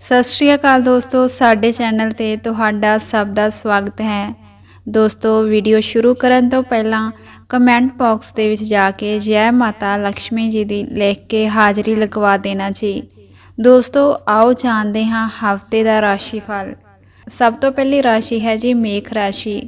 ਸਤਿ ਸ਼੍ਰੀ ਅਕਾਲ ਦੋਸਤੋ, ਸਾਡੇ ਚੈਨਲ ਤੇ ਤੁਹਾਡਾ ਸਭ ਦਾ ਸਵਾਗਤ ਹੈ। ਦੋਸਤੋ, ਵੀਡੀਓ ਸ਼ੁਰੂ ਕਰਨ ਤੋਂ ਪਹਿਲਾਂ ਕਮੈਂਟ ਬਾਕਸ ਦੇ ਵਿੱਚ ਜਾ ਕੇ ਜੈ ਮਾਤਾ ਲక్ష్ਮੀ ਜੀ ਦੀ ਲਿਖ ਕੇ ਹਾਜ਼ਰੀ ਲਗਵਾ ਦੇਣਾ ਜੀ। ਦੋਸਤੋ, ਆਓ ਜਾਣਦੇ ਹਾਂ ਹਫ਼ਤੇ ਦਾ ਰਾਸ਼ੀਫਲ। ਸਭ ਤੋਂ ਪਹਿਲੀ ਰਾਸ਼ੀ ਹੈ ਜੀ ਮੇਖ ਰਾਸ਼ੀ।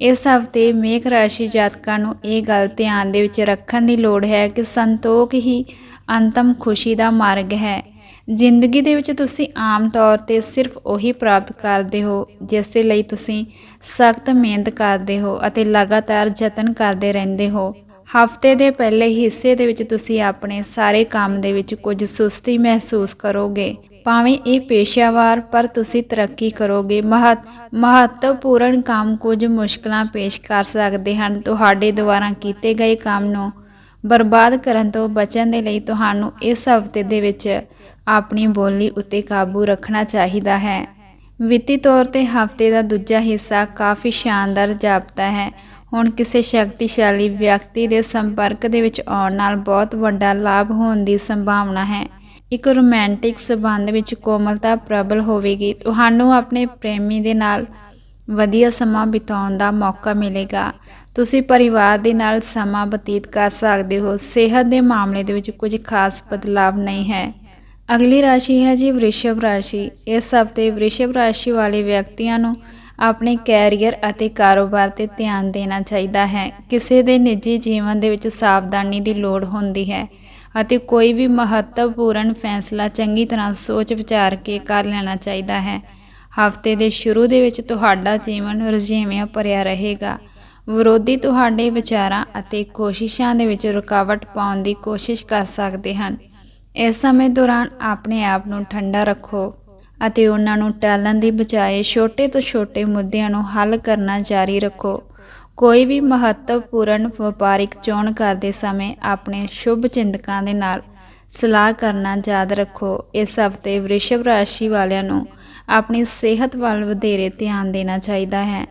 ਇਸ ਹਫ਼ਤੇ ਮੇਖ ਰਾਸ਼ੀ ਜਾਤਕਾਂ ਨੂੰ ਇਹ ਗੱਲ ਧਿਆਨ ਦੇ ਵਿੱਚ ਰੱਖਣ ਦੀ ਲੋੜ ਹੈ ਕਿ ਸੰਤੋਖ ਹੀ ਅੰਤਮ ਖੁਸ਼ੀ ਦਾ ਮਾਰਗ ਹੈ। ਜ਼ਿੰਦਗੀ ਦੇ ਵਿੱਚ ਤੁਸੀਂ ਆਮ ਤੌਰ ਤੇ ਸਿਰਫ ਉਹੀ ਪ੍ਰਾਪਤ ਕਰਦੇ ਹੋ ਜਿਸ ਦੇ ਲਈ ਤੁਸੀਂ ਸਖਤ ਮਿਹਨਤ ਕਰਦੇ ਹੋ ਅਤੇ ਲਗਾਤਾਰ ਯਤਨ ਕਰਦੇ ਰਹਿੰਦੇ ਹੋ। ਹਫ਼ਤੇ ਦੇ ਪਹਿਲੇ ਹਿੱਸੇ ਦੇ ਵਿੱਚ ਤੁਸੀਂ ਆਪਣੇ ਸਾਰੇ ਕੰਮ ਦੇ ਵਿੱਚ ਕੁਝ ਸੁਸਤੀ ਮਹਿਸੂਸ ਕਰੋਗੇ। ਭਾਵੇਂ ਇਹ ਪੇਸ਼ਾਵਾਰ, ਪਰ ਤੁਸੀਂ ਤਰੱਕੀ ਕਰੋਗੇ। ਮਹੱਤ, ਮਹੱਤਵਪੂਰਨ ਕੰਮ ਕੁਝ ਮੁਸ਼ਕਲਾਂ ਪੇਸ਼ ਕਰ ਸਕਦੇ ਹਨ। ਤੁਹਾਡੇ ਦੁਆਰਾ ਕੀਤੇ ਗਏ ਕੰਮ ਨੂੰ ਬਰਬਾਦ ਕਰਨ ਤੋਂ ਬਚਣ ਦੇ ਲਈ ਤੁਹਾਨੂੰ ਇਸ ਹਫ਼ਤੇ ਦੇ ਵਿੱਚ ਆਪਣੀ ਬੋਲੀ ਉੱਤੇ ਕਾਬੂ ਰੱਖਣਾ ਚਾਹੀਦਾ ਹੈ। ਵਿੱਤੀ ਤੌਰ ਤੇ ਹਫ਼ਤੇ ਦਾ ਦੂਜਾ ਹਿੱਸਾ ਕਾਫੀ ਸ਼ਾਨਦਾਰ ਜਾਪਦਾ ਹੈ। ਹੁਣ ਕਿਸੇ ਸ਼ਕਤੀਸ਼ਾਲੀ ਵਿਅਕਤੀ ਦੇ ਸੰਪਰਕ ਦੇ ਵਿੱਚ ਆਉਣ ਨਾਲ ਬਹੁਤ ਵੱਡਾ ਲਾਭ ਹੋਣ ਦੀ ਸੰਭਾਵਨਾ ਹੈ। ਇੱਕ ਰੋਮਾਂਟਿਕ ਸਬੰਧ ਵਿੱਚ ਕੋਮਲਤਾ ਪ੍ਰਬਲ ਹੋਵੇਗੀ। ਤੁਹਾਨੂੰ ਆਪਣੇ ਪ੍ਰੇਮੀ ਦੇ ਨਾਲ ਵਧੀਆ ਸਮਾਂ ਬਿਤਾਉਣ ਦਾ ਮੌਕਾ ਮਿਲੇਗਾ। ਤੁਸੀਂ ਪਰਿਵਾਰ ਦੇ ਨਾਲ ਸਮਾਂ ਬਤੀਤ ਕਰ ਸਕਦੇ ਹੋ। ਸਿਹਤ ਦੇ ਮਾਮਲੇ ਦੇ ਵਿੱਚ ਕੁਝ ਖਾਸ ਬਦਲਾਵ ਨਹੀਂ ਹੈ। ਅਗਲੀ ਰਾਸ਼ੀ ਹੈ ਜੀ ਵ੍ਰਿਸ਼ਭ ਰਾਸ਼ੀ। ਇਸ ਹਫ਼ਤੇ ਵ੍ਰਿਸ਼ਭ ਰਾਸ਼ੀ ਵਾਲੇ ਵਿਅਕਤੀਆਂ ਨੂੰ ਆਪਣੇ ਕੈਰੀਅਰ ਅਤੇ ਕਾਰੋਬਾਰ ਤੇ ਧਿਆਨ ਦੇਣਾ ਚਾਹੀਦਾ ਹੈ। ਕਿਸੇ ਦੇ ਨਿੱਜੀ ਜੀਵਨ ਦੇ ਵਿੱਚ ਸਾਵਧਾਨੀ ਦੀ ਲੋੜ ਹੁੰਦੀ ਹੈ ਅਤੇ ਕੋਈ ਵੀ ਮਹੱਤਵਪੂਰਨ ਫੈਸਲਾ ਚੰਗੀ ਤਰ੍ਹਾਂ ਸੋਚ ਵਿਚਾਰ ਕੇ ਕਰ ਲੈਣਾ ਚਾਹੀਦਾ ਹੈ। ਹਫ਼ਤੇ ਦੇ ਸ਼ੁਰੂ ਦੇ ਵਿੱਚ ਤੁਹਾਡਾ ਜੀਵਨ ਰੁਝੇਵਿਆਂ ਭਰਿਆ ਰਹੇਗਾ। ਵਿਰੋਧੀ ਤੁਹਾਡੇ ਵਿਚਾਰਾਂ ਅਤੇ ਕੋਸ਼ਿਸ਼ਾਂ ਦੇ ਵਿੱਚ ਰੁਕਾਵਟ ਪਾਉਣ ਦੀ ਕੋਸ਼ਿਸ਼ ਕਰ ਸਕਦੇ ਹਨ। ਇਸ ਸਮੇਂ ਦੌਰਾਨ ਆਪਣੇ ਆਪ ਨੂੰ ਠੰਡਾ ਰੱਖੋ ਅਤੇ ਉਹਨਾਂ ਨੂੰ ਟਾਲਣ ਦੀ ਬਜਾਏ ਛੋਟੇ ਤੋਂ ਛੋਟੇ ਮੁੱਦਿਆਂ ਨੂੰ ਹੱਲ ਕਰਨਾ ਜਾਰੀ ਰੱਖੋ। ਕੋਈ ਵੀ ਮਹੱਤਵਪੂਰਨ ਵਪਾਰਿਕ ਚੋਣ ਕਰਦੇ ਸਮੇਂ ਆਪਣੇ ਸ਼ੁਭ ਚਿੰਤਕਾਂ ਦੇ ਨਾਲ ਸਲਾਹ ਕਰਨਾ ਯਾਦ ਰੱਖੋ। ਇਸ ਹਫ਼ਤੇ ਵ੍ਰਿਸ਼ਭ ਰਾਸ਼ੀ ਵਾਲਿਆਂ ਨੂੰ ਆਪਣੀ ਸਿਹਤ ਵੱਲ ਵਧੇਰੇ ਧਿਆਨ ਦੇਣਾ ਚਾਹੀਦਾ ਹੈ।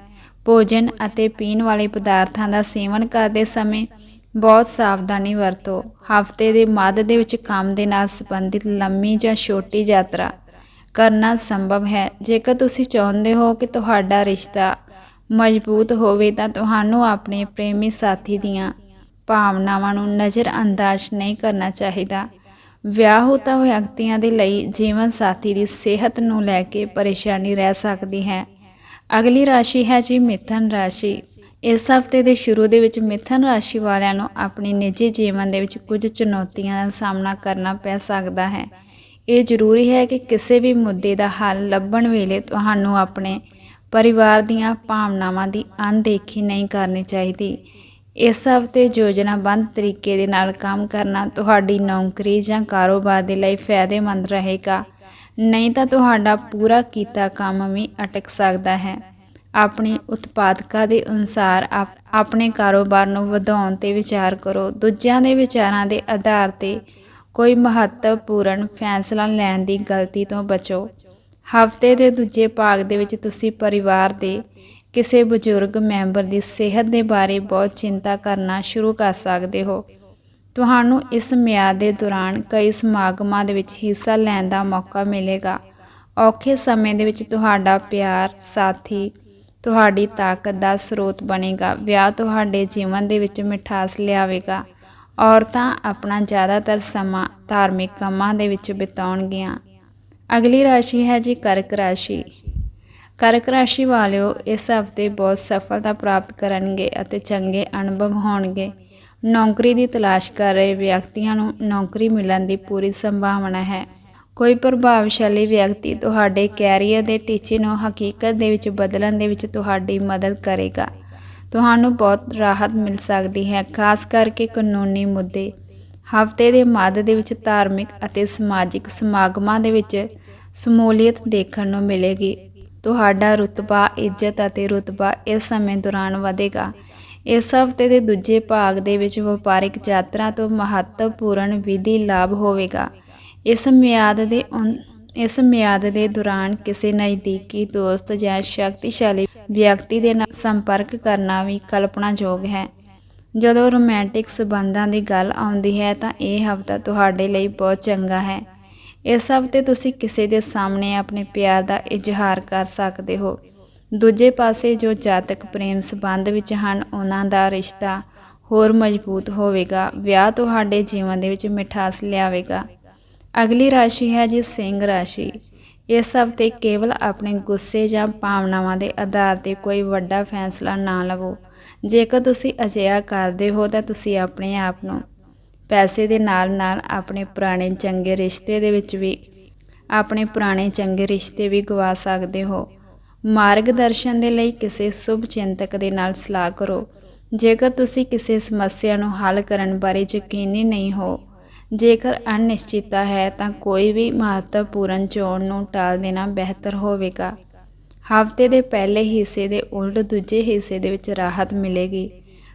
ਭੋਜਨ ਅਤੇ ਪੀਣ ਵਾਲੇ ਪਦਾਰਥਾਂ ਦਾ ਸੇਵਨ ਕਰਦੇ ਸਮੇਂ ਬਹੁਤ ਸਾਵਧਾਨੀ ਵਰਤੋ। ਹਫ਼ਤੇ ਦੇ ਮੱਧ ਦੇ ਵਿੱਚ ਕੰਮ ਦੇ ਨਾਲ ਸੰਬੰਧਿਤ ਲੰਮੀ ਜਾਂ ਛੋਟੀ ਯਾਤਰਾ ਕਰਨਾ ਸੰਭਵ ਹੈ। ਜੇਕਰ ਤੁਸੀਂ ਚਾਹੁੰਦੇ ਹੋ ਕਿ ਤੁਹਾਡਾ ਰਿਸ਼ਤਾ ਮਜ਼ਬੂਤ ਹੋਵੇ ਤਾਂ ਤੁਹਾਨੂੰ ਆਪਣੇ ਪ੍ਰੇਮੀ ਸਾਥੀ ਦੀਆਂ ਭਾਵਨਾਵਾਂ ਨੂੰ ਨਜ਼ਰਅੰਦਾਜ਼ ਨਹੀਂ ਕਰਨਾ ਚਾਹੀਦਾ। ਵਿਆਹੁਤਾ ਵਿਅਕਤੀਆਂ ਦੇ ਲਈ ਜੀਵਨ ਸਾਥੀ ਦੀ ਸਿਹਤ ਨੂੰ ਲੈ ਕੇ ਪਰੇਸ਼ਾਨੀ ਰਹਿ ਸਕਦੀ ਹੈ। ਅਗਲੀ ਰਾਸ਼ੀ ਹੈ ਜੀ ਮਿਥਨ ਰਾਸ਼ੀ। ਇਸ ਹਫ਼ਤੇ ਦੇ ਸ਼ੁਰੂ ਦੇ ਵਿੱਚ ਮਿਥਨ ਰਾਸ਼ੀ ਵਾਲਿਆਂ ਨੂੰ ਆਪਣੇ ਨਿੱਜੀ ਜੀਵਨ ਦੇ ਵਿੱਚ ਕੁਝ ਚੁਣੌਤੀਆਂ ਦਾ ਸਾਹਮਣਾ ਕਰਨਾ ਪੈ ਸਕਦਾ ਹੈ। ਇਹ ਜ਼ਰੂਰੀ ਹੈ ਕਿ ਕਿਸੇ ਵੀ ਮੁੱਦੇ ਦਾ ਹੱਲ ਲੱਭਣ ਵੇਲੇ ਤੁਹਾਨੂੰ ਆਪਣੇ ਪਰਿਵਾਰ ਦੀਆਂ ਭਾਵਨਾਵਾਂ ਦੀ ਅਣਦੇਖੀ ਨਹੀਂ ਕਰਨੀ ਚਾਹੀਦੀ। ਇਸ ਹਫ਼ਤੇ ਯੋਜਨਾਬੰਦ ਤਰੀਕੇ ਦੇ ਨਾਲ ਕੰਮ ਕਰਨਾ ਤੁਹਾਡੀ ਨੌਕਰੀ ਜਾਂ ਕਾਰੋਬਾਰ ਦੇ ਲਈ ਫਾਇਦੇਮੰਦ ਰਹੇਗਾ। ਨਹੀਂ ਤਾਂ ਤੁਹਾਡਾ ਪੂਰਾ ਕੀਤਾ ਕੰਮ ਵੀ ਅਟਕ ਸਕਦਾ ਹੈ। ਆਪਣੀ ਉਤਪਾਦਕਤਾ ਦੇ ਅਨੁਸਾਰ ਆਪਣੇ ਕਾਰੋਬਾਰ ਨੂੰ ਵਧਾਉਣ ਤੇ ਵਿਚਾਰ ਕਰੋ। ਦੂਜਿਆਂ ਦੇ ਵਿਚਾਰਾਂ ਦੇ ਆਧਾਰ ਤੇ ਕੋਈ ਮਹੱਤਵਪੂਰਨ ਫੈਸਲਾ ਲੈਣ ਦੀ ਗਲਤੀ ਤੋਂ ਬਚੋ। ਹਫ਼ਤੇ ਦੇ ਦੂਜੇ ਭਾਗ ਦੇ ਵਿੱਚ ਤੁਸੀਂ ਪਰਿਵਾਰ ਦੇ ਕਿਸੇ ਬਜ਼ੁਰਗ ਮੈਂਬਰ ਦੀ ਸਿਹਤ ਦੇ ਬਾਰੇ ਬਹੁਤ ਚਿੰਤਾ ਕਰਨਾ ਸ਼ੁਰੂ ਕਰ ਸਕਦੇ ਹੋ। ਤੁਹਾਨੂੰ ਇਸ ਮਿਆਦ ਦੇ ਦੌਰਾਨ ਕਈ ਸਮਾਗਮਾਂ ਦੇ ਵਿੱਚ ਹਿੱਸਾ ਲੈਣ ਦਾ ਮੌਕਾ ਮਿਲੇਗਾ। ਔਖੇ ਸਮੇਂ ਦੇ ਵਿੱਚ ਤੁਹਾਡਾ ਪਿਆਰ, ਸਾਥੀ ਤੁਹਾਡੀ ਤਾਕਤ ਦਾ ਸਰੋਤ ਬਣੇਗਾ। ਵਿਆਹ ਤੁਹਾਡੇ ਜੀਵਨ ਦੇ ਵਿੱਚ ਮਿਠਾਸ ਲਿਆਵੇਗਾ। ਔਰਤਾਂ ਆਪਣਾ ਜ਼ਿਆਦਾਤਰ ਸਮਾਂ ਧਾਰਮਿਕ ਕੰਮਾਂ ਦੇ ਵਿੱਚ ਬਿਤਾਉਣਗੀਆਂ। ਅਗਲੀ ਰਾਸ਼ੀ ਹੈ ਜੀ ਕਰਕ ਰਾਸ਼ੀ। ਕਰਕ ਰਾਸ਼ੀ ਵਾਲਿਓ, ਇਸ ਹਫ਼ਤੇ ਬਹੁਤ ਸਫਲਤਾ ਪ੍ਰਾਪਤ ਕਰਨਗੇ ਅਤੇ ਚੰਗੇ ਅਨੁਭਵ ਹੋਣਗੇ। ਨੌਕਰੀ ਦੀ ਤਲਾਸ਼ ਕਰ ਰਹੇ ਵਿਅਕਤੀਆਂ ਨੂੰ ਨੌਕਰੀ ਮਿਲਣ ਦੀ ਪੂਰੀ ਸੰਭਾਵਨਾ ਹੈ। ਕੋਈ ਪ੍ਰਭਾਵਸ਼ਾਲੀ ਵਿਅਕਤੀ ਤੁਹਾਡੇ ਕੈਰੀਅਰ ਦੇ ਟੀਚੇ ਨੂੰ ਹਕੀਕਤ ਦੇ ਵਿੱਚ ਬਦਲਣ ਦੇ ਵਿੱਚ ਤੁਹਾਡੀ ਮਦਦ ਕਰੇਗਾ। ਤੁਹਾਨੂੰ ਬਹੁਤ ਰਾਹਤ ਮਿਲ ਸਕਦੀ ਹੈ, ਖਾਸ ਕਰਕੇ ਕਾਨੂੰਨੀ ਮੁੱਦੇ। ਹਫ਼ਤੇ ਦੇ ਮੱਧ ਦੇ ਵਿੱਚ ਧਾਰਮਿਕ ਅਤੇ ਸਮਾਜਿਕ ਸਮਾਗਮਾਂ ਦੇ ਵਿੱਚ ਸਮੂਲੀਅਤ ਦੇਖਣ ਨੂੰ ਮਿਲੇਗੀ। ਤੁਹਾਡਾ ਰੁਤਬਾ, ਇੱਜ਼ਤ ਅਤੇ ਰੁਤਬਾ ਇਸ ਸਮੇਂ ਦੌਰਾਨ ਵਧੇਗਾ। ਇਸ ਹਫ਼ਤੇ ਦੇ ਦੂਜੇ ਭਾਗ ਦੇ ਵਿੱਚ ਵਪਾਰਿਕ ਯਾਤਰਾ ਤੋਂ ਮਹੱਤਵਪੂਰਨ ਵਿਧੀ ਲਾਭ ਹੋਵੇਗਾ। ਇਸ ਮਿਆਦ ਦੇ ਇਸ ਮਿਆਦ ਦੇ ਦੌਰਾਨ ਕਿਸੇ ਨਜ਼ਦੀਕੀ ਦੋਸਤ ਜਾਂ ਸ਼ਕਤੀਸ਼ਾਲੀ ਵਿਅਕਤੀ ਦੇ ਨਾਲ ਸੰਪਰਕ ਕਰਨਾ ਵੀ ਕਲਪਨਾਯੋਗ ਹੈ। ਜਦੋਂ ਰੋਮਾਂਟਿਕ ਸਬੰਧਾਂ ਦੀ ਗੱਲ ਆਉਂਦੀ ਹੈ ਤਾਂ ਇਹ ਹਫਤਾ ਤੁਹਾਡੇ ਲਈ ਬਹੁਤ ਚੰਗਾ ਹੈ। ਇਸ ਹਫ਼ਤੇ ਤੁਸੀਂ ਕਿਸੇ ਦੇ ਸਾਹਮਣੇ ਆਪਣੇ ਪਿਆਰ ਦਾ ਇਜ਼ਹਾਰ ਕਰ ਸਕਦੇ ਹੋ। ਦੂਜੇ ਪਾਸੇ ਜੋ ਜਾਤਕ ਪ੍ਰੇਮ ਸੰਬੰਧ ਵਿੱਚ ਹਨ, ਉਹਨਾਂ ਦਾ ਰਿਸ਼ਤਾ ਹੋਰ ਮਜ਼ਬੂਤ ਹੋਵੇਗਾ। ਵਿਆਹ ਤੁਹਾਡੇ ਜੀਵਨ ਦੇ ਵਿੱਚ ਮਿਠਾਸ ਲਿਆਵੇਗਾ। ਅਗਲੀ ਰਾਸ਼ੀ ਹੈ ਜੀ ਸਿੰਘ ਰਾਸ਼ੀ। ਇਸ ਹਫ਼ਤੇ ਕੇਵਲ ਆਪਣੇ ਗੁੱਸੇ ਜਾਂ ਭਾਵਨਾਵਾਂ ਦੇ ਆਧਾਰ ਤੇ ਕੋਈ ਵੱਡਾ ਫੈਸਲਾ ਨਾ ਲਵੋ। ਜੇਕਰ ਤੁਸੀਂ ਅਜਿਹਾ ਕਰਦੇ ਹੋ ਤਾਂ ਤੁਸੀਂ ਆਪਣੇ ਆਪ ਨੂੰ ਪੈਸੇ ਦੇ ਨਾਲ-ਨਾਲ ਆਪਣੇ ਪੁਰਾਣੇ ਚੰਗੇ ਰਿਸ਼ਤੇ ਦੇ ਵਿੱਚ ਵੀ, ਆਪਣੇ ਪੁਰਾਣੇ ਚੰਗੇ ਰਿਸ਼ਤੇ ਵੀ ਗਵਾ ਸਕਦੇ ਹੋ। ਮਾਰਗਦਰਸ਼ਨ ਦੇ ਲਈ ਕਿਸੇ ਸ਼ੁਭ ਚਿੰਤਕ ਦੇ ਨਾਲ ਸਲਾਹ ਕਰੋ। ਜੇਕਰ ਤੁਸੀਂ ਕਿਸੇ ਸਮੱਸਿਆ ਨੂੰ ਹੱਲ ਕਰਨ ਬਾਰੇ ਯਕੀਨੀ ਨਹੀਂ ਹੋ ਜੇਕਰ ਅਨਿਸ਼ਚਿਤਤਾ ਹੈ ਤਾਂ ਕੋਈ ਵੀ ਮਹੱਤਵਪੂਰਨ ਚੋਣ ਨੂੰ ਟਾਲ ਦੇਣਾ ਬਿਹਤਰ ਹੋਵੇਗਾ। ਹਫ਼ਤੇ ਦੇ ਪਹਿਲੇ ਹਿੱਸੇ ਦੇ ਉਲਟ ਦੂਜੇ ਹਿੱਸੇ ਦੇ ਵਿੱਚ ਰਾਹਤ ਮਿਲੇਗੀ।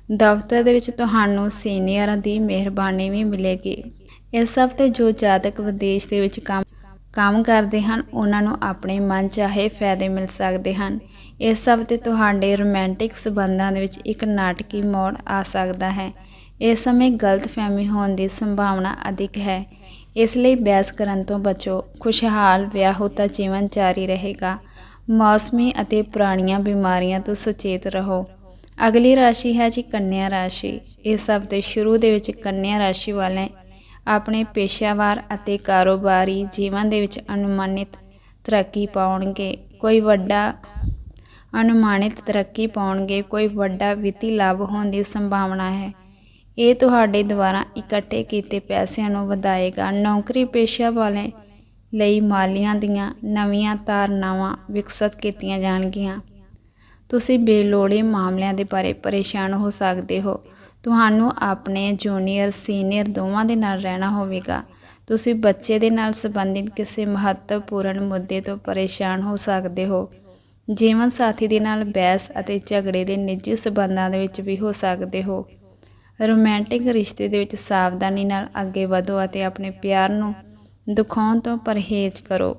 ਦਫ਼ਤਰ ਦੇ ਵਿੱਚ ਤੁਹਾਨੂੰ ਸੀਨੀਅਰਾਂ ਦੀ ਮਿਹਰਬਾਨੀ ਵੀ ਮਿਲੇਗੀ। ਇਸ ਹਫ਼ਤੇ ਜੋ ਜਾਤਕ ਵਿਦੇਸ਼ ਦੇ ਵਿੱਚ ਕੰਮ ਕੰਮ ਕਰਦੇ ਹਨ, ਉਹਨਾਂ ਨੂੰ ਆਪਣੇ ਮਨ ਚਾਹੇ ਫਾਇਦੇ ਮਿਲ ਸਕਦੇ ਹਨ। ਇਸ ਹਫ਼ਤੇ ਤੁਹਾਡੇ ਰੋਮਾਂਟਿਕ ਸਬੰਧਾਂ ਦੇ ਵਿੱਚ ਇੱਕ ਨਾਟਕੀ ਮੋੜ ਆ ਸਕਦਾ ਹੈ। ਇਸ ਸਮੇਂ ਗਲਤਫਹਿਮੀ ਹੋਣ ਦੀ ਸੰਭਾਵਨਾ ਅਧਿਕ ਹੈ। ਇਸ ਲਈ ਬਹਿਸ ਕਰਨ ਤੋਂ ਬਚੋ। ਖੁਸ਼ਹਾਲ ਵਿਆਹੁਤਾ ਜੀਵਨ ਜਾਰੀ ਰਹੇਗਾ। ਮੌਸਮੀ ਅਤੇ ਪੁਰਾਣੀਆਂ ਬਿਮਾਰੀਆਂ ਤੋਂ ਸੁਚੇਤ ਰਹੋ। ਅਗਲੀ ਰਾਸ਼ੀ ਹੈ ਜੀ ਕੰਨਿਆ ਰਾਸ਼ੀ। ਇਸ ਹਫ਼ਤੇ ਸ਼ੁਰੂ ਦੇ ਵਿੱਚ ਕੰਨਿਆ ਰਾਸ਼ੀ ਵਾਲੇ ਆਪਣੇ ਪੇਸ਼ਾਵਾਰ ਅਤੇ ਕਾਰੋਬਾਰੀ ਜੀਵਨ ਦੇ ਵਿੱਚ ਅਨੁਮਾਨਿਤ ਤਰੱਕੀ ਪਾਉਣਗੇ। ਕੋਈ ਵੱਡਾ ਅਨੁਮਾਨਿਤ ਤਰੱਕੀ ਪਾਉਣਗੇ। ਕੋਈ ਵੱਡਾ ਵਿੱਤੀ ਲਾਭ ਹੋਣ ਦੀ ਸੰਭਾਵਨਾ ਹੈ। ਇਹ ਤੁਹਾਡੇ ਦੁਆਰਾ ਇਕੱਠੇ ਕੀਤੇ ਪੈਸਿਆਂ ਨੂੰ ਵਧਾਏਗਾ। ਨੌਕਰੀ ਪੇਸ਼ਾ ਵਾਲੇ ਲਈ ਮਾਲੀਆਂ ਦੀਆਂ ਨਵੀਆਂ ਧਾਰਨਾਵਾਂ ਵਿਕਸਿਤ ਕੀਤੀਆਂ ਜਾਣਗੀਆਂ। ਤੁਸੀਂ ਬੇਲੋੜੇ ਮਾਮਲਿਆਂ ਦੇ ਬਾਰੇ ਪਰੇਸ਼ਾਨ ਹੋ ਸਕਦੇ ਹੋ। ਤੁਹਾਨੂੰ ਆਪਣੇ ਜੂਨੀਅਰ, ਸੀਨੀਅਰ ਦੋਵਾਂ ਦੇ ਨਾਲ ਰਹਿਣਾ ਹੋਵੇਗਾ। ਤੁਸੀਂ ਬੱਚੇ ਦੇ ਨਾਲ ਸੰਬੰਧਿਤ ਕਿਸੇ ਮਹੱਤਵਪੂਰਨ ਮੁੱਦੇ ਤੋਂ ਪਰੇਸ਼ਾਨ ਹੋ ਸਕਦੇ ਹੋ। ਜੀਵਨ ਸਾਥੀ ਦੇ ਨਾਲ ਬਹਿਸ ਅਤੇ ਝਗੜੇ ਦੇ ਨਿੱਜੀ ਸਬੰਧਾਂ ਦੇ ਵਿੱਚ ਵੀ ਹੋ ਸਕਦੇ ਹੋ। ਰੋਮਾਂਟਿਕ ਰਿਸ਼ਤੇ ਦੇ ਵਿੱਚ ਸਾਵਧਾਨੀ ਨਾਲ ਅੱਗੇ ਵਧੋ ਅਤੇ ਆਪਣੇ ਪਿਆਰ ਨੂੰ ਦਿਖਾਉਣ ਤੋਂ ਪਰਹੇਜ਼ ਕਰੋ,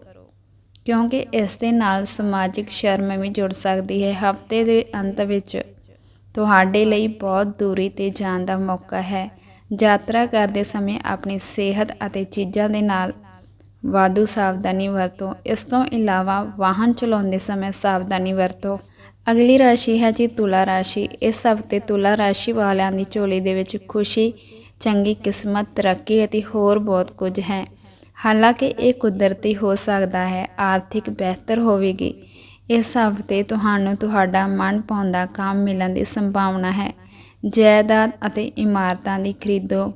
ਕਿਉਂਕਿ ਇਸ ਦੇ ਨਾਲ ਸਮਾਜਿਕ ਸ਼ਰਮ ਵੀ ਜੁੜ ਸਕਦੀ ਹੈ। ਹਫ਼ਤੇ ਦੇ ਅੰਤ ਵਿੱਚ ਤੁਹਾਡੇ ਲਈ ਬਹੁਤ ਦੂਰੀ ਤੇ ਜਾਣ ਦਾ ਮੌਕਾ ਹੈ। ਯਾਤਰਾ ਕਰਦੇ ਸਮੇਂ ਆਪਣੀ ਸਿਹਤ ਅਤੇ ਚੀਜ਼ਾਂ ਦੇ ਨਾਲ ਵਾਧੂ ਸਾਵਧਾਨੀ ਵਰਤੋ। ਇਸ ਤੋਂ ਇਲਾਵਾ ਵਾਹਨ ਚਲਾਉਂਦੇ ਸਮੇਂ ਸਾਵਧਾਨੀ ਵਰਤੋ। ਅਗਲੀ ਰਾਸ਼ੀ ਹੈ ਜੀ ਤੁਲਾ ਰਾਸ਼ੀ। ਇਸ ਹਫ਼ਤੇ ਤੁਲਾ ਰਾਸ਼ੀ ਵਾਲਿਆਂ ਦੀ ਝੋਲੀ ਦੇ ਵਿੱਚ ਖੁਸ਼ੀ, ਚੰਗੀ ਕਿਸਮਤ, ਤਰੱਕੀ ਅਤੇ ਹੋਰ ਬਹੁਤ ਕੁਝ ਹੈ। ਹਾਲਾਂਕਿ ਇਹ ਕੁਦਰਤੀ ਹੋ ਸਕਦਾ ਹੈ, ਆਰਥਿਕ ਬਿਹਤਰ ਹੋਵੇਗੀ। ਇਸ ਹਫ਼ਤੇ ਤੁਹਾਨੂੰ ਤੁਹਾਡਾ ਮਨ ਪਾਉਂਦਾ ਕੰਮ ਮਿਲਣ ਦੀ ਸੰਭਾਵਨਾ ਹੈ। ਜਾਇਦਾਦ ਅਤੇ ਇਮਾਰਤਾਂ ਦੀ ਖਰੀਦੋ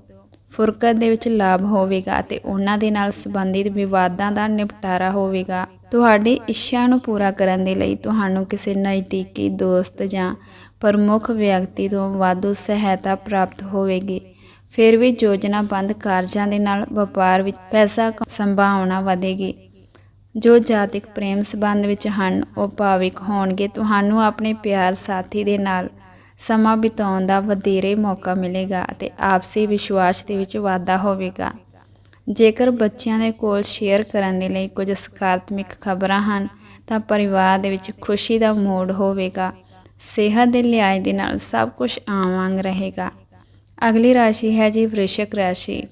ਫੁਰਕਤ ਦੇ ਵਿੱਚ ਲਾਭ ਹੋਵੇਗਾ ਅਤੇ ਉਹਨਾਂ ਦੇ ਨਾਲ ਸੰਬੰਧਿਤ ਵਿਵਾਦਾਂ ਦਾ ਨਿਪਟਾਰਾ ਹੋਵੇਗਾ। ਤੁਹਾਡੀ ਇੱਛਾ ਨੂੰ ਪੂਰਾ ਕਰਨ ਦੇ ਲਈ ਤੁਹਾਨੂੰ ਕਿਸੇ ਨਜ਼ਦੀਕੀ ਦੋਸਤ ਜਾਂ ਪ੍ਰਮੁੱਖ ਵਿਅਕਤੀ ਤੋਂ ਵਾਧੂ ਸਹਾਇਤਾ ਪ੍ਰਾਪਤ ਹੋਵੇਗੀ। ਫਿਰ ਵੀ ਯੋਜਨਾਬੰਦ ਕਾਰਜਾਂ ਦੇ ਨਾਲ ਵਪਾਰ ਵਿੱਚ ਪੈਸਾ ਸੰਭਾਵਨਾ ਵਧੇਗੀ। ਜੋ ਜਾਤਿਕ ਪ੍ਰੇਮ ਸੰਬੰਧ ਵਿੱਚ ਹਨ, ਉਹ ਭਾਵਿਕ ਹੋਣਗੇ। ਤੁਹਾਨੂੰ ਆਪਣੇ ਪਿਆਰ ਸਾਥੀ ਦੇ ਨਾਲ ਸਮਾਂ ਬਿਤਾਉਣ ਦਾ ਵਧੇਰੇ ਮੌਕਾ ਮਿਲੇਗਾ ਅਤੇ ਆਪਸੀ ਵਿਸ਼ਵਾਸ ਦੇ ਵਿੱਚ ਵਾਧਾ ਹੋਵੇਗਾ। ਜੇਕਰ ਬੱਚਿਆਂ ਦੇ ਕੋਲ ਸ਼ੇਅਰ ਕਰਨ ਦੇ ਲਈ ਕੁਝ ਸਕਾਰਾਤਮਕ ਖਬਰਾਂ ਹਨ, ਤਾਂ ਪਰਿਵਾਰ ਦੇ ਵਿੱਚ ਖੁਸ਼ੀ ਦਾ ਮੋੜ ਹੋਵੇਗਾ। ਸਿਹਤ ਦੇ ਲਿਹਾਜ਼ ਦੇ ਨਾਲ ਸਭ ਕੁਝ ਆਮ ਵਾਂਗ ਰਹੇਗਾ। ਅਗਲੀ ਰਾਸ਼ੀ ਹੈ ਜੀ ਵ੍ਰਿਸ਼ਕ ਰਾਸ਼ੀ।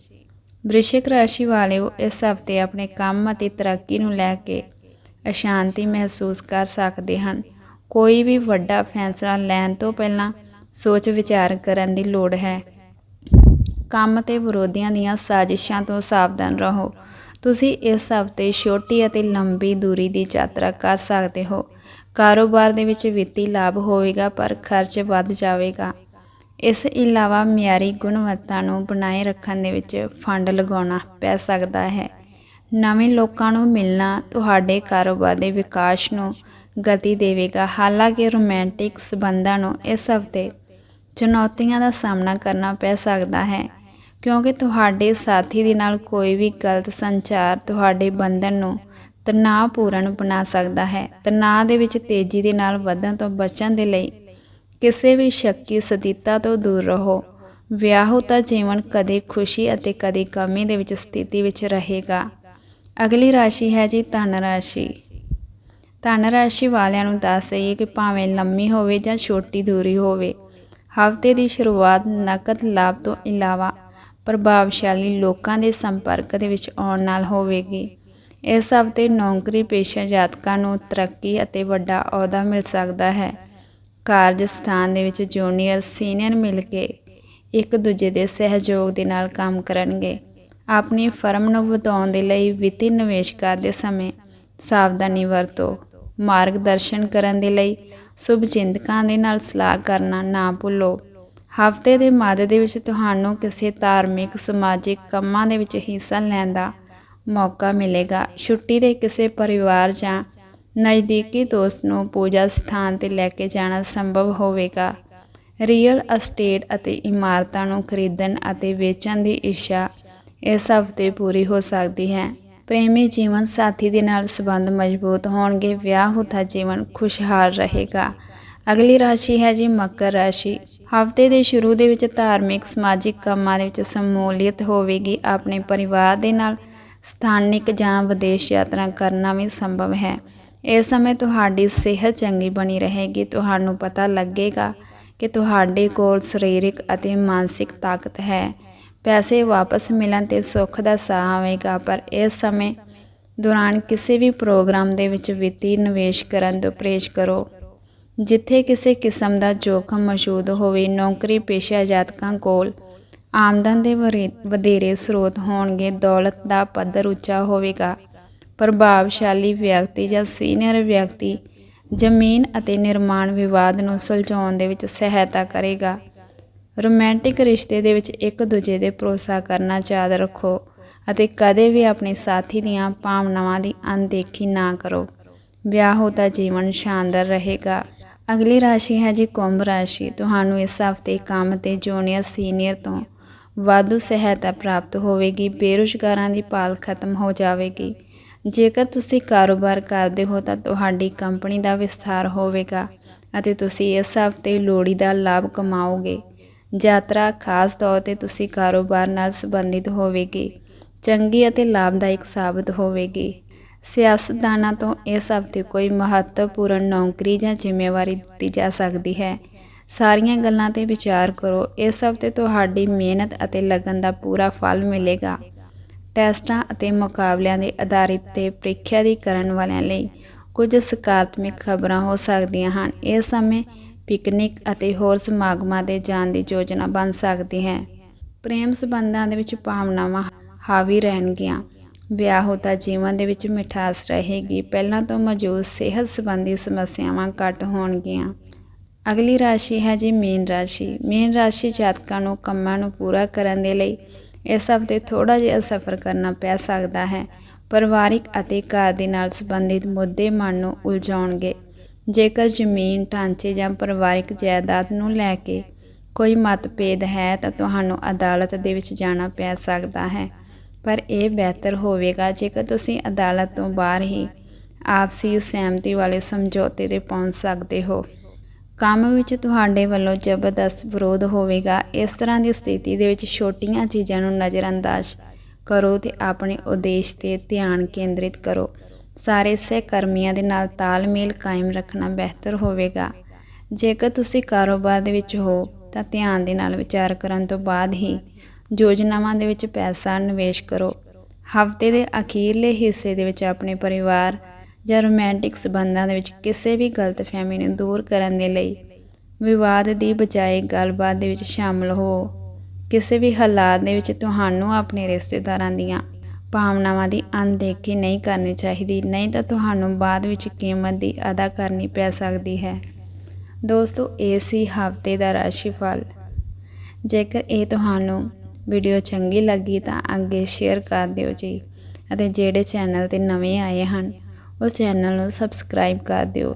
ਵ੍ਰਿਸ਼ਕ ਰਾਸ਼ੀ ਵਾਲਿਓ ਇਸ ਹਫ਼ਤੇ ਆਪਣੇ ਕੰਮ ਅਤੇ ਤਰੱਕੀ ਨੂੰ ਲੈ ਕੇ ਅਸ਼ਾਂਤੀ ਮਹਿਸੂਸ ਕਰ ਸਕਦੇ ਹਨ। ਕੋਈ ਵੀ ਵੱਡਾ ਫੈਸਲਾ ਲੈਣ ਤੋਂ ਪਹਿਲਾਂ ਸੋਚ ਵਿਚਾਰ ਕਰਨ ਦੀ ਲੋੜ ਹੈ। ਕੰਮ ਤੇ ਵਿਰੋਧੀਆਂ ਦੀਆਂ ਸਾਜ਼ਿਸ਼ਾਂ ਤੋਂ ਸਾਵਧਾਨ ਰਹੋ। ਤੁਸੀਂ ਇਸ ਹਫ਼ਤੇ ਛੋਟੀ ਅਤੇ ਲੰਬੀ ਦੂਰੀ ਦੀ ਯਾਤਰਾ ਕਰ ਸਕਦੇ ਹੋ। ਕਾਰੋਬਾਰ ਦੇ ਵਿੱਚ ਵਿੱਤੀ ਲਾਭ ਹੋਵੇਗਾ, ਪਰ ਖਰਚ ਵੱਧ ਜਾਵੇਗਾ। ਇਸ ਇਲਾਵਾ ਮਿਆਰੀ ਗੁਣਵੱਤਾ ਨੂੰ ਬਣਾਏ ਰੱਖਣ ਦੇ ਵਿੱਚ ਫੰਡ ਲਗਾਉਣਾ ਪੈ ਸਕਦਾ ਹੈ। ਨਵੇਂ ਲੋਕਾਂ ਨੂੰ ਮਿਲਣਾ ਤੁਹਾਡੇ ਕਾਰੋਬਾਰ ਦੇ ਵਿਕਾਸ ਨੂੰ ਗਤੀ ਦੇਵੇਗਾ। ਹਾਲਾਂਕਿ ਰੋਮਾਂਟਿਕ ਸਬੰਧਾਂ ਨੂੰ ਇਸ ਹਫ਼ਤੇ ਚੁਣੌਤੀਆਂ ਦਾ ਸਾਹਮਣਾ ਕਰਨਾ ਪੈ ਸਕਦਾ ਹੈ। ਕਿਉਂਕਿ ਤੁਹਾਡੇ ਸਾਥੀ ਦੇ ਨਾਲ ਕੋਈ ਵੀ ਗਲਤ ਸੰਚਾਰ ਤੁਹਾਡੇ ਬੰਧਨ ਨੂੰ ਤਣਾਅਪੂਰਨ ਬਣਾ ਸਕਦਾ ਹੈ। ਤਣਾਅ ਦੇ ਵਿੱਚ ਤੇਜ਼ੀ ਦੇ ਨਾਲ ਵਧਣ ਤੋਂ ਬਚਣ ਦੇ ਲਈ ਕਿਸੇ ਵੀ ਸ਼ੱਕੀ ਸਥਿਤੀ ਤੋਂ ਦੂਰ ਰਹੋ। ਵਿਆਹੁਤਾ ਜੀਵਨ ਕਦੇ ਖੁਸ਼ੀ ਅਤੇ ਕਦੇ ਕਮੀ ਦੇ ਵਿੱਚ ਸਥਿਤੀ ਵਿੱਚ ਰਹੇਗਾ। ਅਗਲੀ ਰਾਸ਼ੀ ਹੈ ਜੀ ਧਨ ਰਾਸ਼ੀ। ਧਨ ਰਾਸ਼ੀ ਵਾਲਿਆਂ ਨੂੰ ਦੱਸ ਦਈਏ ਕਿ ਭਾਵੇਂ ਲੰਮੀ ਹੋਵੇ ਜਾਂ ਛੋਟੀ ਦੂਰੀ ਹੋਵੇ, ਹਫ਼ਤੇ ਦੀ ਸ਼ੁਰੂਆਤ ਨਕਦ ਲਾਭ ਤੋਂ ਇਲਾਵਾ ਪ੍ਰਭਾਵਸ਼ਾਲੀ ਲੋਕਾਂ ਦੇ ਸੰਪਰਕ ਦੇ ਵਿੱਚ ਆਉਣ ਨਾਲ ਹੋਵੇਗੀ। ਇਸ ਹਫ਼ਤੇ ਨੌਕਰੀ ਪੇਸ਼ਾ ਜਾਤਕਾਂ ਨੂੰ ਤਰੱਕੀ ਅਤੇ ਵੱਡਾ ਅਹੁਦਾ ਮਿਲ ਸਕਦਾ ਹੈ। ਕਾਰਜ ਸਥਾਨ ਦੇ ਵਿੱਚ ਜੂਨੀਅਰ, ਸੀਨੀਅਰ ਮਿਲ ਕੇ ਇੱਕ ਦੂਜੇ ਦੇ ਸਹਿਯੋਗ ਦੇ ਨਾਲ ਕੰਮ ਕਰਨਗੇ। ਆਪਣੀ ਫਰਮ ਨੂੰ ਵਧਾਉਣ ਦੇ ਲਈ ਵਿੱਤੀ ਨਿਵੇਸ਼ ਕਰਦੇ ਸਮੇਂ ਸਾਵਧਾਨੀ ਵਰਤੋ, ਮਾਰਗਦਰਸ਼ਨ ਕਰਨ ਦੇ ਲਈ ਸ਼ੁਭ ਚਿੰਤਕਾਂ ਦੇ ਨਾਲ ਸਲਾਹ ਕਰਨਾ ਨਾ ਭੁੱਲੋ। ਹਫ਼ਤੇ ਦੇ ਮੱਧ ਦੇ ਵਿੱਚ ਤੁਹਾਨੂੰ ਕਿਸੇ ਧਾਰਮਿਕ, ਸਮਾਜਿਕ ਕੰਮਾਂ ਦੇ ਵਿੱਚ ਹਿੱਸਾ ਲੈਣ ਦਾ ਮੌਕਾ ਮਿਲੇਗਾ। ਛੁੱਟੀ ਦੇ ਕਿਸੇ ਪਰਿਵਾਰ ਜਾਂ ਨਜ਼ਦੀਕੀ ਦੋਸਤ ਨੂੰ ਪੂਜਾ ਸਥਾਨ ਤੇ ਲੈ ਕੇ ਜਾਣਾ ਸੰਭਵ ਹੋਵੇਗਾ। ਰੀਅਲ ਅਸਟੇਟ ਅਤੇ ਇਮਾਰਤਾਂ ਨੂੰ ਖਰੀਦਣ ਅਤੇ ਵੇਚਣ ਦੀ ਇੱਛਾ ਇਸ ਹਫ਼ਤੇ ਪੂਰੀ ਹੋ ਸਕਦੀ ਹੈ। ਪ੍ਰੇਮੀ ਜੀਵਨ ਸਾਥੀ ਦੇ ਨਾਲ ਸੰਬੰਧ ਮਜ਼ਬੂਤ ਹੋਣਗੇ, ਵਿਆਹ ਹੁੰਦਾ ਜੀਵਨ ਖੁਸ਼ਹਾਲ ਰਹੇਗਾ। ਅਗਲੀ ਰਾਸ਼ੀ ਹੈ ਜੀ ਮਕਰ ਰਾਸ਼ੀ। ਹਫ਼ਤੇ ਦੇ ਸ਼ੁਰੂ ਦੇ ਵਿੱਚ ਧਾਰਮਿਕ, ਸਮਾਜਿਕ ਕੰਮਾਂ ਦੇ ਵਿੱਚ ਸਮੂਲੀਅਤ ਹੋਵੇਗੀ। ਆਪਣੇ ਪਰਿਵਾਰ ਦੇ ਨਾਲ ਸਥਾਨਿਕ ਜਾਂ ਵਿਦੇਸ਼ ਯਾਤਰਾ ਕਰਨਾ ਵੀ ਸੰਭਵ ਹੈ। ਇਸ ਸਮੇਂ ਤੁਹਾਡੀ ਸਿਹਤ ਚੰਗੀ ਬਣੀ ਰਹੇਗੀ। ਤੁਹਾਨੂੰ ਪਤਾ ਲੱਗੇਗਾ ਕਿ ਤੁਹਾਡੇ ਕੋਲ ਸਰੀਰਕ ਅਤੇ ਮਾਨਸਿਕ ਤਾਕਤ ਹੈ। ਪੈਸੇ ਵਾਪਸ ਮਿਲਣ ਤੇ ਸੁੱਖ ਦਾ ਸਾਹ ਆਵੇਗਾ, ਪਰ ਇਸ ਸਮੇਂ ਦੌਰਾਨ ਕਿਸੇ ਵੀ ਪ੍ਰੋਗਰਾਮ ਦੇ ਵਿੱਚ ਵਿੱਤੀ ਨਿਵੇਸ਼ ਕਰਨ ਤੋਂ ਪਰਹੇਜ਼ ਕਰੋ। ਜਿੱਥੇ ਕਿਸੇ ਕਿਸਮ ਦਾ ਜੋਖਮ ਮੌਜੂਦ ਹੋਵੇ, ਨੌਕਰੀ ਪੇਸ਼ਾ ਜਾਤਕਾਂ ਕੋਲ ਆਮਦਨ ਦੇ ਵਰੇ- ਵਧੇਰੇ ਸਰੋਤ ਹੋਣਗੇ, ਦੌਲਤ ਦਾ ਪੱਧਰ ਉੱਚਾ ਹੋਵੇਗਾ। ਪ੍ਰਭਾਵਸ਼ਾਲੀ ਵਿਅਕਤੀ ਜਾਂ ਸੀਨੀਅਰ ਵਿਅਕਤੀ ਜ਼ਮੀਨ ਅਤੇ ਨਿਰਮਾਣ ਵਿਵਾਦ ਨੂੰ ਸੁਲਝਾਉਣ ਦੇ ਵਿੱਚ ਸਹਾਇਤਾ ਕਰੇਗਾ। ਰੋਮਾਂਟਿਕ ਰਿਸ਼ਤੇ ਦੇ ਵਿੱਚ ਇੱਕ ਦੂਜੇ ਦੇ ਭਰੋਸਾ ਕਰਨਾ ਯਾਦ ਰੱਖੋ ਅਤੇ ਕਦੇ ਵੀ ਆਪਣੇ ਸਾਥੀ ਦੀਆਂ ਭਾਵਨਾਵਾਂ ਦੀ ਅਣਦੇਖੀ ਨਾ ਕਰੋ। ਵਿਆਹ ਹੋਤਾ ਜੀਵਨ ਸ਼ਾਨਦਾਰ ਰਹੇਗਾ। ਅਗਲੀ ਰਾਸ਼ੀ ਹੈ ਜੀ ਕੁੰਭ ਰਾਸ਼ੀ। ਤੁਹਾਨੂੰ ਇਸ ਹਫ਼ਤੇ ਕੰਮ ਤੇ ਜੂਨੀਅਰ, ਸੀਨੀਅਰ ਤੋਂ ਵਾਧੂ ਸਹਾਇਤਾ ਪ੍ਰਾਪਤ ਹੋਵੇਗੀ। ਬੇਰੁਜ਼ਗਾਰਾਂ ਦੀ ਪਾਲ ਖਤਮ ਹੋ ਜਾਵੇਗੀ। ਜੇਕਰ ਤੁਸੀਂ ਕਾਰੋਬਾਰ ਕਰਦੇ ਹੋ ਤਾਂ ਤੁਹਾਡੀ ਕੰਪਨੀ ਦਾ ਵਿਸਥਾਰ ਹੋਵੇਗਾ ਅਤੇ ਤੁਸੀਂ ਇਸ ਹਫ਼ਤੇ ਲੋੜੀ ਦਾ ਲਾਭ ਕਮਾਓਗੇ। ਯਾਤਰਾ ਖਾਸ ਤੌਰ ਤੇ ਤੁਸੀਂ ਕਾਰੋਬਾਰ ਨਾਲ ਸੰਬੰਧਿਤ ਹੋਵੇਗੀ। ਚੰਗੀ ਅਤੇ ਲਾਭਦਾਇਕ ਸਾਬਤ ਹੋਵੇਗੀ। ਸਿਆਸਤਦਾਨਾਂ ਤੋਂ ਇਸ ਹਫ਼ਤੇ ਕੋਈ ਮਹੱਤਵਪੂਰਨ ਨੌਕਰੀ ਜਾਂ ਜ਼ਿੰਮੇਵਾਰੀ ਦਿੱਤੀ ਜਾ ਸਕਦੀ ਹੈ। ਸਾਰੀਆਂ ਗੱਲਾਂ ਤੇ ਵਿਚਾਰ ਕਰੋ ਇਸ ਹਫ਼ਤੇ ਤੁਹਾਡੀ ਮਿਹਨਤ ਅਤੇ ਲਗਨ ਦਾ ਪੂਰਾ ਫਲ ਮਿਲੇਗਾ। ਟੈਸਟਾਂ ਅਤੇ ਮੁਕਾਬਲਿਆਂ ਦੇ ਆਧਾਰਿਤ ਤੇ ਪ੍ਰੀਖਿਆ ਦੀ ਕਰਨ ਵਾਲਿਆਂ ਲਈ ਕੁਝ ਸਕਾਰਾਤਮਕ ਖਬਰਾਂ ਹੋ ਸਕਦੀਆਂ ਹਨ। ਇਸ ਸਮੇਂ ਪਿਕਨਿਕ ਅਤੇ ਹੋਰ ਸਮਾਗਮਾਂ ਦੇ ਜਾਣ ਦੀ ਯੋਜਨਾ ਬਣ ਸਕਦੀ ਹੈ। ਪ੍ਰੇਮ ਸੰਬੰਧਾਂ ਦੇ ਵਿੱਚ ਭਾਵਨਾਵਾਂ ਹਾਵੀ ਰਹਿਣਗੀਆਂ। ਵਿਆਹ ਹੋਤਾ, ਜੀਵਨ ਦੇ ਵਿੱਚ ਮਿਠਾਸ ਰਹੇਗੀ। ਪਹਿਲਾਂ ਤੋਂ ਮੌਜੂਦ ਸਿਹਤ ਸੰਬੰਧੀ ਸਮੱਸਿਆਵਾਂ ਘੱਟ ਹੋਣਗੀਆਂ। ਅਗਲੀ ਰਾਸ਼ੀ ਹੈ ਜੀ ਮੀਨ ਰਾਸ਼ੀ। ਮੀਨ ਰਾਸ਼ੀ ਜਾਤਕਾਂ ਨੂੰ ਕੰਮਾਂ ਨੂੰ ਪੂਰਾ ਕਰਨ ਦੇ ਲਈ ਇਸ ਹਫ਼ਤੇ ਥੋੜਾ ਜਿਹਾ ਸਫ਼ਰ ਕਰਨਾ ਪੈ ਸਕਦਾ ਹੈ। ਪਰਿਵਾਰਿਕ ਅਤੇ ਘਰ ਦੇ ਨਾਲ ਸੰਬੰਧਿਤ ਮੁੱਦੇ ਮਨ ਨੂੰ ਉਲਝਾਉਣਗੇ। ਜੇਕਰ ਜ਼ਮੀਨ, ਢਾਂਚੇ ਜਾਂ ਪਰਿਵਾਰਿਕ ਜਾਇਦਾਦ ਨੂੰ ਲੈ ਕੇ ਕੋਈ ਮਤਭੇਦ ਹੈ ਤਾਂ ਤੁਹਾਨੂੰ ਅਦਾਲਤ ਦੇ ਵਿੱਚ ਜਾਣਾ ਪੈ ਸਕਦਾ ਹੈ। ਪਰ ਇਹ ਬਿਹਤਰ ਹੋਵੇਗਾ ਜੇਕਰ ਤੁਸੀਂ ਅਦਾਲਤ ਤੋਂ ਬਾਹਰ ਹੀ ਆਪਸੀ ਸਹਿਮਤੀ ਵਾਲੇ ਸਮਝੌਤੇ ਤੇ ਪਹੁੰਚ ਸਕਦੇ ਹੋ। ਕੰਮ ਵਿੱਚ ਤੁਹਾਡੇ ਵੱਲੋਂ ਜ਼ਬਰਦਸਤ ਵਿਰੋਧ ਹੋਵੇਗਾ। ਇਸ ਤਰ੍ਹਾਂ ਦੀ ਸਥਿਤੀ ਦੇ ਵਿੱਚ ਛੋਟੀਆਂ ਚੀਜ਼ਾਂ ਨੂੰ ਨਜ਼ਰਅੰਦਾਜ਼ ਕਰੋ ਤੇ ਆਪਣੇ ਉਦੇਸ਼ ਤੇ ਧਿਆਨ ਕੇਂਦਰਿਤ ਕਰੋ। ਸਾਰੇ ਸਹਿਕਰਮੀਆਂ ਦੇ ਨਾਲ ਤਾਲਮੇਲ ਕਾਇਮ ਰੱਖਣਾ ਬਿਹਤਰ ਹੋਵੇਗਾ। ਜੇਕਰ ਤੁਸੀਂ ਕਾਰੋਬਾਰ ਦੇ ਵਿੱਚ ਹੋ ਤਾਂ ਧਿਆਨ ਦੇ ਨਾਲ ਵਿਚਾਰ ਕਰਨ ਤੋਂ ਬਾਅਦ ਹੀ ਯੋਜਨਾਵਾਂ ਦੇ ਵਿੱਚ ਪੈਸਾ ਨਿਵੇਸ਼ ਕਰੋ। ਹਫ਼ਤੇ ਦੇ ਅਖੀਰਲੇ ਹਿੱਸੇ ਦੇ ਵਿੱਚ ਆਪਣੇ ਪਰਿਵਾਰ ਜਾਂ ਰੋਮਾਂਟਿਕ ਸਬੰਧਾਂ ਦੇ ਵਿੱਚ ਕਿਸੇ ਵੀ ਗਲਤਫਹਿਮੀ ਨੂੰ ਦੂਰ ਕਰਨ ਦੇ ਲਈ ਵਿਵਾਦ ਦੀ ਬਜਾਏ ਗੱਲਬਾਤ ਦੇ ਵਿੱਚ ਸ਼ਾਮਲ ਹੋ। ਕਿਸੇ ਵੀ ਹਾਲਾਤ ਦੇ ਵਿੱਚ ਤੁਹਾਨੂੰ ਆਪਣੇ ਰਿਸ਼ਤੇਦਾਰਾਂ ਦੀਆਂ ਭਾਵਨਾਵਾਂ ਦੀ ਅਣਦੇਖੀ ਨਹੀਂ ਕਰਨੀ ਚਾਹੀਦੀ, ਨਹੀਂ ਤਾਂ ਤੁਹਾਨੂੰ ਬਾਅਦ ਵਿੱਚ ਕੀਮਤ ਦੀ ਅਦਾ ਕਰਨੀ ਪੈ ਸਕਦੀ ਹੈ। ਦੋਸਤੋ, ਇਹ ਸੀ ਹਫ਼ਤੇ ਦਾ ਰਾਸ਼ੀਫਲ। ਜੇਕਰ ਇਹ ਤੁਹਾਨੂੰ ਵੀਡੀਓ ਚੰਗੀ ਲੱਗੀ ਤਾਂ ਅੱਗੇ ਸ਼ੇਅਰ ਕਰ ਦਿਓ ਜੀ। ਅਤੇ ਜਿਹੜੇ ਚੈਨਲ ਤੇ ਨਵੇਂ ਆਏ ਹਨ, ਉਹ ਚੈਨਲ ਨੂੰ ਸਬਸਕ੍ਰਾਈਬ ਕਰ ਦਿਓ।